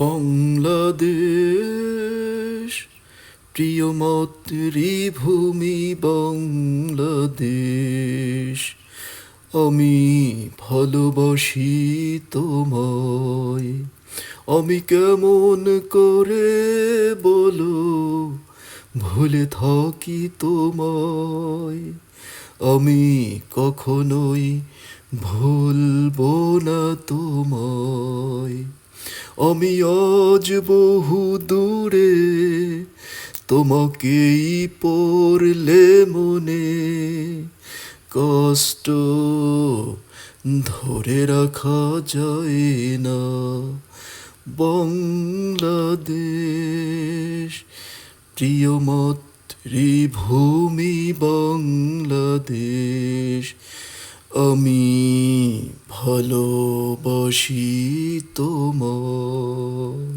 বাংলাদেশ, প্রিয় মাতৃভূমি বাংলাদেশ, আমি ভালোবাসি তোমায়। আমি কেমন করে বলো, ভুলে থাকি তোমায়। আমি কখনোই ভুলবো না তোমায় আমি আজ বহু দূরে তোমাকেই পড়লে মনে কষ্ট ধরে রাখা যায় না। বাংলাদেশ, প্রিয় মাতৃভূমি বাংলাদেশ, আমি ভালোবাসি তোমায়। Oh.